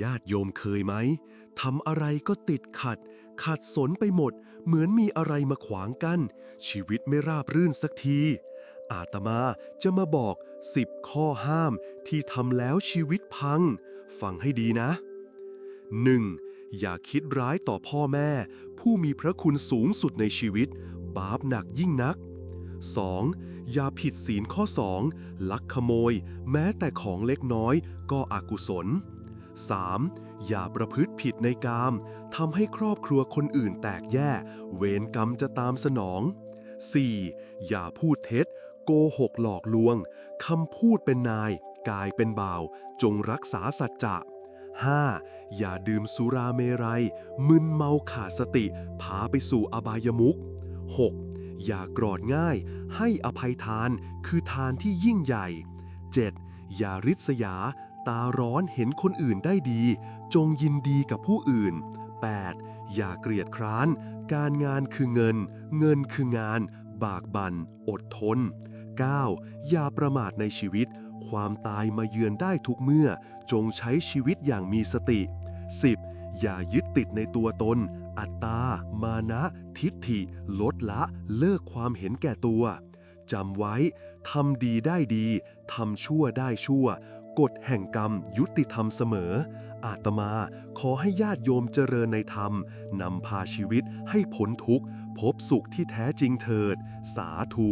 ญาติโยมเคยไหมทำอะไรก็ติดขัดขัดสนไปหมด เหมือนมีอะไรมาขวางกัน้นชีวิตไม่ราบรื่นสักที อาตมาจะมาบอกสิบข้อห้ามที่ทำแล้วชีวิตพัง ฟังให้ดีนะ 1. อย่าคิดร้ายต่อพ่อแม่ ผู้มีพระคุณสูงสุดในชีวิต บาปหนักยิ่งนัก 2. อย่าผิดศีลข้อ 2 ลักขโมย แม้แต่ของเล็กน้อยก็อกุศล 3. อย่าประพฤติผิดในกามทำให้ครอบครัวคนอื่นแตกแย่เวรกรรมจะตามสนอง 4. อย่าพูดเท็จ โกหกหลอกลวงคำพูดเป็นนาย กายเป็นบ่าว จงรักษาสัจจะ 5. อย่าดื่มสุราเมรัย มึนเมาขาดสติ พาไปสู่อบายมุข 6. อย่ากรอดง่าย ให้อภัยทานคือทานที่ยิ่งใหญ่ 7. อย่าริษยา ตาร้อนเห็นคนอื่นได้ดี จงยินดีกับผู้อื่น 8. อย่าเกลียดคร้าน การงานคือเงิน เงินคืองาน บากบัน่นอดทน 9. อย่าประมาทในชีวิต ความตายมาเยือนได้ทุกเมื่อ จงใช้ชีวิตอย่างมีสติ 10. อย่ายึดติดในตัวตน อัตตา มานะ ทิฏฐิ ลดละ เลิกความเห็นแก่ตัวจำไว้ ทำดีได้ดี ทำชั่วได้ชั่ว กฎแห่งกรรมยุติธรรมเสมอ อาตมาขอให้ญาติโยมเจริญในธรรม นำพาชีวิตให้พ้นทุกข์ พบสุขที่แท้จริงเถิด สาธุ